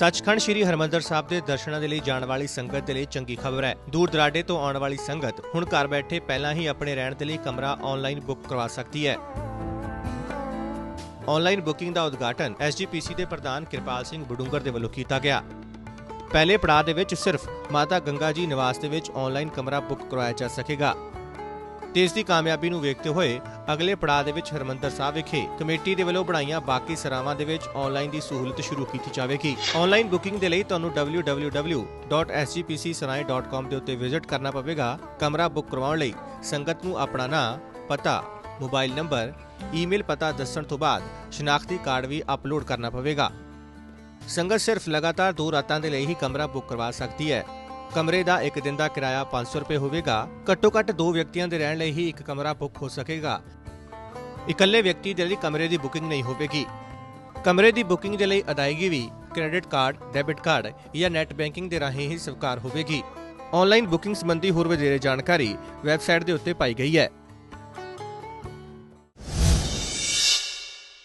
ਸੱਚਖੰਡ ਸ੍ਰੀ ਹਰਮੰਦਰ ਸਾਹਿਬ ਦੇ ਦਰਸ਼ਨਾਂ ਦੇ ਲਈ ਜਾਣ ਵਾਲੀ ਸੰਗਤ ਦੇ ਲਈ ਚੰਗੀ ਖਬਰ ਹੈ। ਦੂਰ ਦਰਾਡੇ ਤੋਂ ਆਉਣ ਵਾਲੀ ਸੰਗਤ ਹੁਣ ਘਰ ਬੈਠੇ ਪਹਿਲਾਂ ਹੀ ਆਪਣੇ ਰਹਿਣ ਦੇ ਲਈ ਕਮਰਾ ਆਨਲਾਈਨ ਬੁੱਕ ਕਰਵਾ ਸਕਦੀ ਹੈ। ਆਨਲਾਈਨ ਬੁਕਿੰਗ ਦਾ ਉਦਘਾਟਨ ਐਸਜੀਪੀਸੀ ਦੇ ਪ੍ਰਧਾਨ ਕਿਰਪਾਲ ਸਿੰਘ ਬਡੂੰਗਰ ਦੇ ਵੱਲੋਂ ਕੀਤਾ ਗਿਆ। ਪਹਿਲੇ ਪੜਾਅ ਦੇ ਵਿੱਚ ਸਿਰਫ ਮਾਤਾ ਗੰਗਾ ਜੀ ਨਿਵਾਸ ਦੇ ਵਿੱਚ ਆਨਲਾਈਨ ਕਮਰਾ ਬੁੱਕ ਕਰਵਾਇਆ ਜਾ ਸਕੇਗਾ। ਤੇ ਇਸ ਦੀ ਕਾਮਯਾਬੀ ਨੂੰ ਵੇਖਦੇ ਹੋਏ ਅਗਲੇ ਪੜਾਅ ਦੇ ਵਿੱਚ ਹਰਮੰਦਰ ਸਾਹਿਬ ਵਿਖੇ ਕਮੇਟੀ ਦੇ ਵੱਲੋਂ ਬਣਾਈਆਂ ਬਾਕੀ ਸਰਾਵਾਂ ਦੇ ਵਿੱਚ ਆਨਲਾਈਨ ਦੀ ਸਹੂਲਤ ਸ਼ੁਰੂ ਕੀਤੀ ਜਾਵੇਗੀ। ਆਨਲਾਈਨ ਬੁਕਿੰਗ ਦੇ ਲਈ ਤੁਹਾਨੂੰ www.sgpcsarai.com ਦੇ ਉੱਤੇ ਵਿਜ਼ਿਟ ਕਰਨਾ ਪਵੇਗਾ। ਕਮਰਾ ਬੁੱਕ ਕਰਵਾਉਣ ਲਈ ਸੰਗਤ ਨੂੰ ਆਪਣਾ ਨਾਂ, ਪਤਾ ਮੋਬਾਈਲ ਨੰਬਰ ਈਮੇਲ ਪਤਾ ਦੱਸਣ ਤੋਂ ਬਾਅਦ ਸ਼ਨਾਖਤੀ ਕਾਰਡ ਵੀ ਅਪਲੋਡ ਕਰਨਾ ਪਵੇਗਾ। ਸੰਗਤ ਸਿਰਫ ਲਗਾਤਾਰ ਦੋ ਰਾਤਾਂ ਦੇ ਲਈ ਹੀ ਕਮਰਾ ਬੁੱਕ ਕਰਵਾ ਸਕਦੀ ਹੈ। ਕਮਰੇ ਦਾ ਇੱਕ ਦਿਨ ਦਾ ਕਿਰਾਇਆ 500 ਰੁਪਏ ਹੋਵੇਗਾ। ਘੱਟੋ ਘੱਟ ਦੋ ਵਿਅਕਤੀਆਂ ਦੇ ਰਹਿਣ ਲਈ ਹੀ ਇੱਕ ਕਮਰਾ ਬੁੱਕ ਹੋ ਸਕੇਗਾ। ਇਕੱਲੇ ਵਿਅਕਤੀ ਦੇ ਲਈ ਕਮਰੇ ਦੀ ਬੁਕਿੰਗ ਨਹੀਂ ਹੋਵੇਗੀ। ਕਮਰੇ ਦੀ ਬੁਕਿੰਗ ਦੇ ਲਈ ਅਦਾਇਗੀ ਵੀ ਕ੍ਰੈਡਿਟ ਕਾਰਡ, ਡੈਬਿਟ ਕਾਰਡ ਜਾਂ ਨੈਟ ਬੈਂਕਿੰਗ ਦੇ ਰਾਹੀਂ ਹੀ ਸਵੀਕਾਰ ਹੋਵੇਗੀ। ਆਨਲਾਈਨ ਬੁਕਿੰਗ ਸੰਬੰਧੀ ਹੋਰ ਵਧੇਰੇ ਜਾਣਕਾਰੀ ਵੈਬਸਾਈਟ ਦੇ ਉੱਤੇ ਪਾਈ ਗਈ ਹੈ।